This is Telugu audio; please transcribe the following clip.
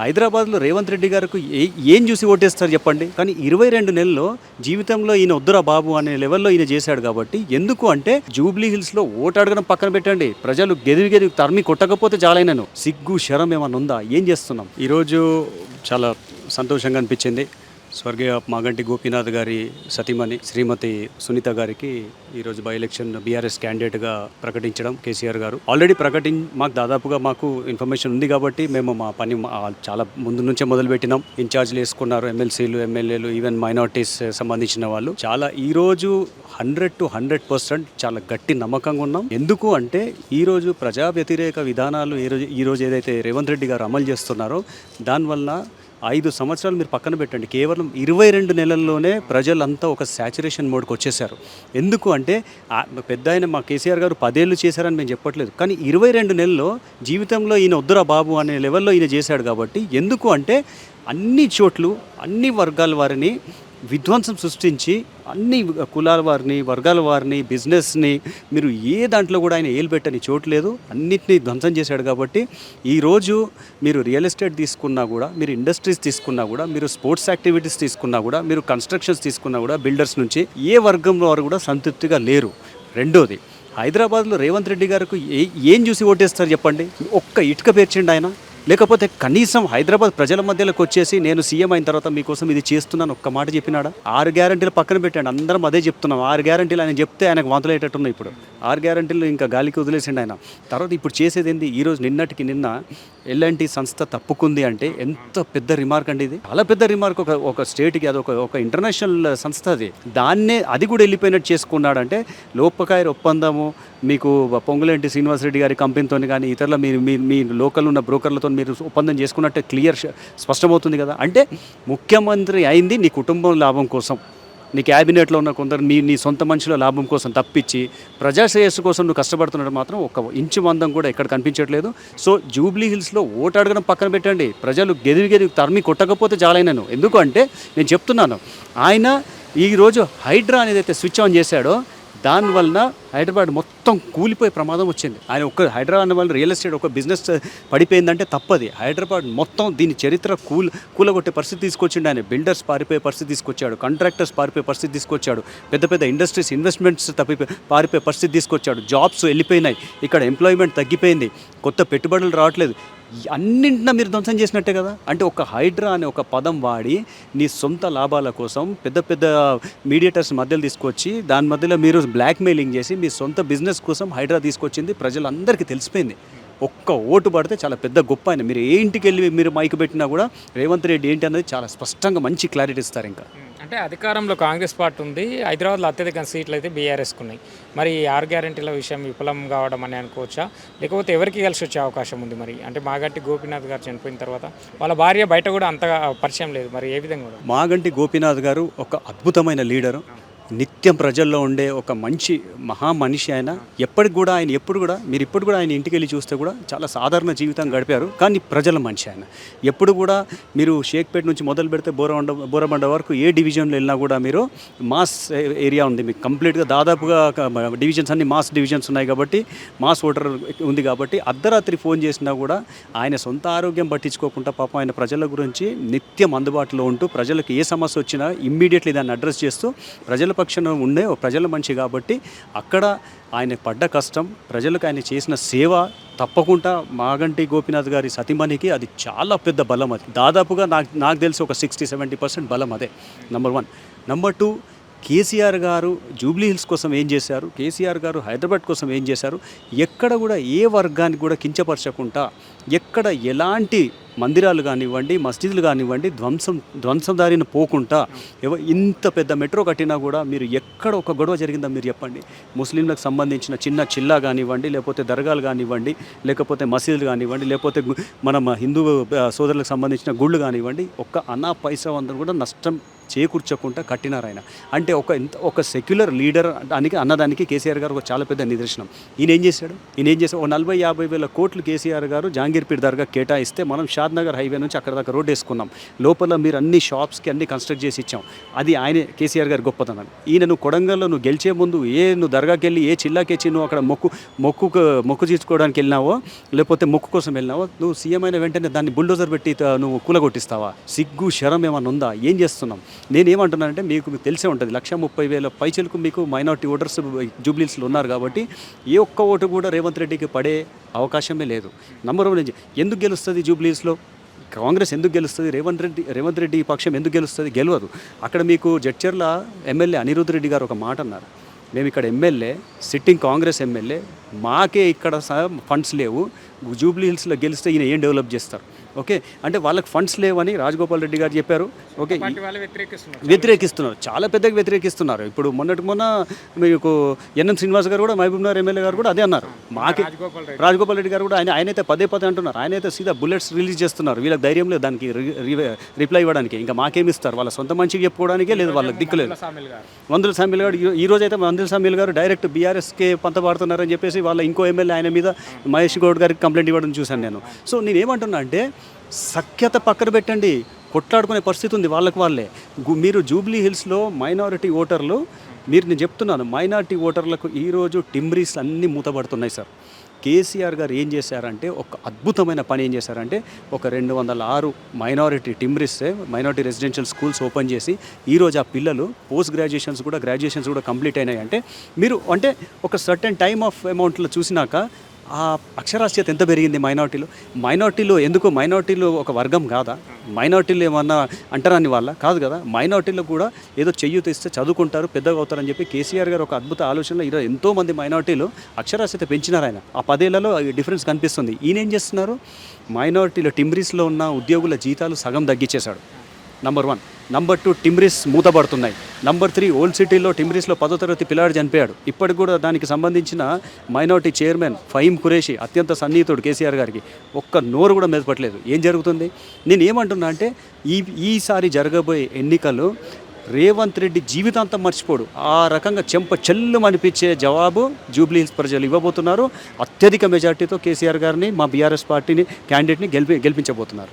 హైదరాబాద్లో రేవంత్ రెడ్డి గారికి ఏ- ఏం చూసి ఓటేస్తారు చెప్పండి? కానీ ఇరవై రెండు నెలల్లో జీవితంలో ఈయన వద్దురా బాబు అనే లెవెల్లో ఈయన చేశాడు కాబట్టి ఎందుకు అంటే జూబ్లీ హిల్స్లో ఓటు అడగడం పక్కన పెట్టండి. ప్రజలు గెదివి గెదిరి తరిమి కొట్టకపోతే చాలైనను సిగ్గు శరం ఏమన్నా ఉందా? ఏం చేస్తున్నాం? ఈరోజు చాలా సంతోషంగా అనిపించింది. స్వర్గీయ మాగంటి గోపీనాథ్ గారి సతీమణి శ్రీమతి సునీత గారికి ఈరోజు బై ఎలక్షన్ బీఆర్ఎస్ క్యాండిడేట్గా ప్రకటించడం కేసీఆర్ గారు. ఆల్రెడీ ప్రకటి మాకు దాదాపుగా మాకు ఇన్ఫర్మేషన్ ఉంది కాబట్టి మేము మా పని మా- చాలా ముందు నుంచే మొదలుపెట్టినాం. ఇన్ఛార్జ్లు వేసుకున్నారు ఎమ్మెల్సీలు ఎమ్మెల్యేలు ఈవెన్ మైనార్టీస్ సంబంధించిన వాళ్ళు. చాలా ఈరోజు హండ్రెడ్ టు హండ్రెడ్ పర్సెంట్ చాలా గట్టి నమ్మకంగా ఉన్నాం. ఎందుకు అంటే ఈరోజు ప్రజా వ్యతిరేక విధానాలు ఈ రోజు ఏదైతే రేవంత్ రెడ్డి గారు అమలు చేస్తున్నారో దానివల్ల ఐదు సంవత్సరాలు మీరు పక్కన పెట్టండి. కేవలం ఇరవై రెండు నెలల్లోనే ప్రజలంతా ఒక శాచురేషన్ మోడ్కి వచ్చేసారు ఎందుకు అంటే పెద్ద ఆయన మా కేసీఆర్ గారు పదేళ్ళు చేశారని మేము చెప్పట్లేదు. కానీ ఇరవై రెండు నెలల్లో జీవితంలో ఈయన వద్దురా బాబు అనే లెవెల్లో ఈయన చేశాడు కాబట్టి ఎందుకు అంటే అన్ని చోట్లు అన్ని వర్గాల వారిని విధ్వంసం సృష్టించి అన్ని కులాల వారిని వర్గాల వారిని బిజినెస్ని మీరు ఏ దాంట్లో కూడా ఆయన ఏలుబెట్టని చోటు లేదు. ధ్వంసం చేశాడు కాబట్టి ఈరోజు మీరు రియల్ ఎస్టేట్ తీసుకున్నా కూడా మీరు ఇండస్ట్రీస్ తీసుకున్నా కూడా మీరు స్పోర్ట్స్ యాక్టివిటీస్ తీసుకున్నా కూడా మీరు కన్స్ట్రక్షన్స్ తీసుకున్నా కూడా బిల్డర్స్ నుంచి ఏ వర్గంలో వారు కూడా సంతృప్తిగా లేరు. రెండోది హైదరాబాద్లో రేవంత్ రెడ్డి గారికి ఏ ఏం చూసి ఓటేస్తారు చెప్పండి? ఒక్క ఇటుక పేర్చండి ఆయన. లేకపోతే కనీసం హైదరాబాద్ ప్రజల మధ్యలోకి వచ్చేసి నేను సీఎం అయిన తర్వాత మీకోసం ఇది చేస్తున్నాను ఒక్క మాట చెప్పినాడా? ఆరు గ్యారంటీలు పక్కన పెట్టాడు అందరం అదే చెప్తున్నాం. ఆరు గ్యారంటీలు ఆయన చెప్తే ఆయనకు వాంతులేటట్టున్నాయి ఇప్పుడు. ఆరు గ్యారంటీలు ఇంకా గాలికి వదిలేసిండు ఆయన. తర్వాత ఇప్పుడు చేసేది ఏంది? ఈరోజు నిన్నటికి నిన్న ఎల్ఎన్టీ సంస్థ తప్పుకుంది అంటే ఎంత పెద్ద రిమార్క్ అండి ఇది? చాలా పెద్ద రిమార్క్. ఒక ఒక స్టేట్కి అది ఒక ఒక ఇంటర్నేషనల్ సంస్థ అది. దాన్నే అది కూడా వెళ్ళిపోయినట్టు చేసుకున్నాడంటే లోపకాయ ఒప్పందము మీకు పొంగులేంటి శ్రీనివాసరెడ్డి గారి కంపెనీతో కానీ ఇతరుల మీ మీ మీ లోకల్ ఉన్న బ్రోకర్లతో మీరు ఒప్పందం చేసుకున్నట్టే క్లియర్ స్పష్టమవుతుంది కదా? అంటే ముఖ్యమంత్రి అయింది నీ కుటుంబం లాభం కోసం. నీ క్యాబినెట్లో ఉన్న కొందరు నీ నీ సొంత మనుషుల లాభం కోసం తప్పించి ప్రజాశ్రేయస్సు కోసం నువ్వు కష్టపడుతున్నట్టు మాత్రం ఒక ఇంచు మందం కూడా ఎక్కడ కనిపించట్లేదు. సో జూబ్లీ హిల్స్లో ఓటు అడగడం పక్కన పెట్టండి. ప్రజలు గెదివి గెదిరి తరిమి కొట్టకపోతే చాలైనను ఎందుకు అంటే నేను చెప్తున్నాను ఆయన ఈరోజు హైడ్రా అనేది అయితే స్విచ్ ఆన్ చేశాడో దానివల్ల హైదరాబాద్ మొత్తం కూలిపోయే ప్రమాదం వచ్చింది. ఆయన ఒక్క హైదరాబాద్ అనే వాళ్ళు రియల్ ఎస్టేట్ ఒక బిజినెస్ పడిపోయిందంటే తప్పది. హైదరాబాద్ మొత్తం దీని చరిత్ర కూల్ కూలగొట్టే పరిస్థితి తీసుకొచ్చిండు ఆయన. బిల్డర్స్ పారిపోయే పరిస్థితి తీసుకొచ్చాడు. కాంట్రాక్టర్స్ పారిపోయే పరిస్థితి తీసుకొచ్చాడు. పెద్ద పెద్ద ఇండస్ట్రీస్ ఇన్వెస్ట్మెంట్స్ తప్పి పారిపోయే పరిస్థితి తీసుకొచ్చాడు. జాబ్స్ వెళ్ళిపోయినాయి. ఇక్కడ ఎంప్లాయ్మెంట్ తగ్గిపోయింది. కొత్త పెట్టుబడులు రావట్లేదు. అన్నింటిన మీరు ధ్వంసం చేసినట్టే కదా? అంటే ఒక హైడ్రా అనే ఒక పదం వాడి నీ సొంత లాభాల కోసం పెద్ద పెద్ద మీడియేటర్స్ మధ్యలో తీసుకొచ్చి దాని మధ్యలో మీరు బ్లాక్మెయిలింగ్ చేసి మీ సొంత బిజినెస్ కోసం హైడ్రా తీసుకొచ్చింది. ప్రజలందరికీ తెలిసిపోయింది. ఒక్క ఓటు పడితే చాలా పెద్ద గొప్ప ఆయన. మీరు ఏ ఇంటికి వెళ్ళి మీరు మైక్ పెట్టినా కూడా రేవంత్ రెడ్డి ఏంటి అనేది చాలా స్పష్టంగా మంచి క్లారిటీ ఇస్తారు ఇంకా. అంటే అధికారంలో కాంగ్రెస్ పార్టీ ఉంది. హైదరాబాద్లో అత్యధిక సీట్లు అయితే బీఆర్ఎస్కు ఉన్నాయి మరి ఈ ఆరు గ్యారెంటీల విషయం విఫలం కావడం అని అనుకోవచ్చా? లేకపోతే ఎవరికి కలిసి వచ్చే అవకాశం ఉంది మరి? అంటే మాగంటి గోపీనాథ్ గారు చనిపోయిన తర్వాత వాళ్ళ భార్య బయట కూడా అంతగా పరిచయం లేదు. మరి ఏ విధంగా? కూడా మాగంటి గోపీనాథ్ గారు ఒక అద్భుతమైన లీడరు. నిత్యం ప్రజల్లో ఉండే ఒక మంచి మహా మనిషి ఆయన. ఎప్పటికి కూడా ఆయన ఎప్పుడు కూడా మీరు ఇప్పుడు కూడా ఆయన ఇంటికి వెళ్ళి చూస్తే కూడా చాలా సాధారణ జీవితం గడిపారు. కానీ ప్రజల మనిషి ఆయన. ఎప్పుడు కూడా మీరు షేక్పేట నుంచి మొదలు పెడితే బోరబండ బోరబండ వరకు ఏ డివిజన్లో వెళ్ళినా కూడా మీరు మాస్ ఏరియా ఉంది. మీకు కంప్లీట్గా దాదాపుగా డివిజన్స్ అన్ని మాస్ డివిజన్స్ ఉన్నాయి కాబట్టి మాస్ ఓటర్ ఉంది కాబట్టి అర్ధరాత్రి ఫోన్ చేసినా కూడా ఆయన సొంత ఆరోగ్యం పట్టించుకోకుండా పాపం ఆయన ప్రజల గురించి నిత్యం అందుబాటులో ఉంటూ ప్రజలకు ఏ సమస్య వచ్చినా ఇమ్మీడియట్లీ దాన్ని అడ్రస్ చేస్తూ ప్రజల పక్షాన ఉండే ప్రజల మనిషి కాబట్టి అక్కడ ఆయన పడ్డ కష్టం ప్రజలకు ఆయన చేసిన సేవ తప్పకుండా మాగంటి గోపినాథ్ గారి సతీమణికి అది చాలా పెద్ద బలం అది. దాదాపుగా నాకు నాకు తెలిసి ఒక సిక్స్టీ సెవెంటీ పర్సెంట్ బలం అదే number one number two KCR garu Jubilee Hills కోసం ఏం చేశారు? కేసీఆర్ గారు హైదరాబాద్ కోసం ఏం చేశారు? ఎక్కడ కూడా ఏ వర్గానికి కూడా కించపరచకుండా ఎక్కడ ఎలాంటి మందిరాలు కానివ్వండి మసీదులు కానివ్వండి ధ్వంసం ధ్వంసం దారిన పోకుండా ఇంత పెద్ద మెట్రో కట్టినా కూడా మీరు ఎక్కడ ఒక గొడవ జరిగిందో మీరు చెప్పండి. ముస్లింలకు సంబంధించిన చిన్న చిల్లా కానివ్వండి లేకపోతే దర్గాలు కానివ్వండి లేకపోతే మసీదులు కానివ్వండి లేకపోతే మన హిందూ సోదరులకు సంబంధించిన గుళ్ళు కానివ్వండి ఒక్క అనా పైసా అందరూ కూడా నష్టం చేకూర్చకుండా కట్టినారు ఆయన. అంటే ఒక ఎంత ఒక సెక్యులర్ లీడర్ దానికి అన్నదానికి కేసీఆర్ గారు ఒక చాలా పెద్ద నిదర్శనం. ఈయన ఏం చేశాడు? ఈయన ఏం చేశాడు? ఓ నలభై యాభై వేల కోట్లు కేసీఆర్ గారు జాంగీర్పీర్ దర్గా కేటాయిస్తే మనం షాద్నగర్ హైవే నుంచి అక్కడ దాకా రోడ్ వేసుకున్నాం. లోపల మీరు అన్ని షాప్స్కి అన్ని కన్స్ట్రక్ట్ చేసి ఇచ్చాం. అది ఆయన కేసీఆర్ గారు గొప్పతనం. ఈయన నువ్వు కొడంగల్లో నువ్వు గెలిచే ముందు ఏ నువ్వు దర్గాకి వెళ్ళి ఏ చిల్లాకెచ్చి నువ్వు అక్కడ మొక్కు మొక్కు మొక్కు తీసుకోవడానికి వెళ్ళినావో లేకపోతే మొక్కు కోసం వెళ్ళినావో నువ్వు సీఎం అయిన వెంటనే దాన్ని బుల్డోజర్ పెట్టి నువ్వు కూలగొట్టిస్తావా? సిగ్గు శరం ఏమైనా ఉందా? ఏం చేస్తున్నాం? నేను ఏమంటున్నానంటే మీకు మీకు తెలిసే ఉంటుంది. లక్ష ముప్పై వేల పైచలకు మీకు మైనార్టీ ఓటర్స్ జూబ్లీస్లో ఉన్నారు కాబట్టి ఏ ఒక్క ఓటు కూడా రేవంత్ రెడ్డికి పడే అవకాశమే లేదు. నంబర్ వన్ ఎందుకు గెలుస్తుంది జూబ్లీస్లో కాంగ్రెస్ ఎందుకు గెలుస్తుంది? రేవంత్ రెడ్డి రేవంత్ రెడ్డి పక్షం ఎందుకు గెలుస్తుంది? గెలవదు. అక్కడ మీకు జడ్చర్ల ఎమ్మెల్యే అనిరుద్ధ్ రెడ్డి గారు ఒక మాట అన్నారు. మేము ఇక్కడ ఎమ్మెల్యే సిట్టింగ్ కాంగ్రెస్ ఎమ్మెల్యే మాకే ఇక్కడ ఫండ్స్ లేవు. జూబ్లీ హిల్స్లో గెలిస్తే ఈయన ఏం డెవలప్ చేస్తారు? ఓకే? అంటే వాళ్ళకి ఫండ్స్ లేవని రాజగోపాల్ రెడ్డి గారు చెప్పారు. ఓకే? వ్యతిరేకిస్తున్నారు. వ్యతిరేకిస్తున్నారు. చాలా పెద్దగా వ్యతిరేకిస్తున్నారు. ఇప్పుడు మొన్నటి మొన్న మీకు ఎన్ఎన్ శ్రీనివాస్ గారు కూడా మహబూబ్ నగర్ ఎమ్మెల్యే గారు కూడా అదే అన్నారు. మాకే రాజగోపాల్ రెడ్డి. గారు కూడా ఆయన ఆయనైతే పదే పదే అంటున్నారు. ఆయనైతే సీదా బుల్లెట్స్ రిలీజ్ చేస్తున్నారు. వీళ్ళకి ధైర్యం లేదు దానికి రిప్లై ఇవ్వడానికి. ఇంకా మాకేమి ఇస్తారు వాళ్ళ సొంత మంచిగా చెప్పుకోవడానికే లేదు వాళ్ళకి దిక్కు లేదు. సామిల్ గారు. వందల సామిల్ గారు ఈ- రోజు అయితే వందల సామిల్ గారు డైరెక్ట్ బీఆర్ఎస్కే పంత పాడుతున్నారని చెప్పేసి వాళ్ళ ఇంకో ఎమ్మెల్యే ఆయన మీద మహేష్ గౌడ్ గారికి కంప్లైంట్ ఇవ్వడం చూశాను నేను. సో నేను ఏమంటున్నా అంటే సఖ్యత పక్కన పెట్టండి. కొట్లాడుకునే పరిస్థితి ఉంది వాళ్ళకి వాళ్ళే. మీరు జూబ్లీ హిల్స్లో మైనారిటీ ఓటర్లు మీరు నేను చెప్తున్నాను మైనారిటీ ఓటర్లకు ఈరోజు టిమ్రీస్ అన్నీ మూతపడుతున్నాయి సార్. కేసీఆర్ గారు ఏం చేశారంటే ఒక అద్భుతమైన పని ఏం చేశారంటే ఒక రెండు వందల ఆరు minority TMREIS minority residential schools open చేసి ఈరోజు ఆ పిల్లలు పోస్ట్ గ్రాడ్యుయేషన్స్ కూడా గ్రాడ్యుయేషన్స్ కూడా కంప్లీట్ అయినాయి అంటే మీరు అంటే ఒక సర్టెన్ టైమ్ ఆఫ్ అమౌంట్లో చూసినాక ఆ అక్షరాస్యత ఎంత పెరిగింది మైనార్టీలో? మైనార్టీలో ఎందుకు? మైనార్టీలో ఒక వర్గం కాదా? మైనార్టీలు ఏమన్నా అంటరాని వాళ్ళ? కాదు కదా. మైనార్టీలో కూడా ఏదో చెయ్యి తీస్తే చదువుకుంటారు పెద్దగా అవుతారని చెప్పి కేసీఆర్ గారు ఒక అద్భుత ఆలోచనలో ఈరోజు ఎంతోమంది మైనార్టీలు అక్షరాస్యత పెంచినారు ఆయన. ఆ పదేళ్ళలో డిఫరెన్స్ కనిపిస్తుంది. ఈయన ఏం చేస్తున్నారు? మైనార్టీలో టిమ్రీస్లో ఉన్న ఉద్యోగుల జీతాలు సగం తగ్గించేశాడు. Number one. Number two TMREIS మూతపడుతున్నాయి. Number three old సిటీలో టిమ్రీస్లో పదో తరగతి పిల్లాడు చనిపోయాడు. ఇప్పటికి కూడా దానికి సంబంధించిన మైనార్టీ చైర్మన్ ఫహీం ఖురేషి అత్యంత సన్నిహితుడు కేసీఆర్ గారికి ఒక్క నోరు కూడా మెదపట్లేదు. ఏం జరుగుతుంది? నేను ఏమంటున్నా అంటే ఈ ఈసారి జరగబోయే ఎన్నికలు రేవంత్ రెడ్డి జీవితాంతం మర్చిపోడు. ఆ రకంగా చెంప చెల్లు అనిపించే జవాబు జూబ్లీ హిల్స్ ప్రజలు ఇవ్వబోతున్నారు. అత్యధిక మెజార్టీతో కేసీఆర్ గారిని మా బీఆర్ఎస్ పార్టీని క్యాండిడేట్ని గెలిపి గెలిపించబోతున్నారు.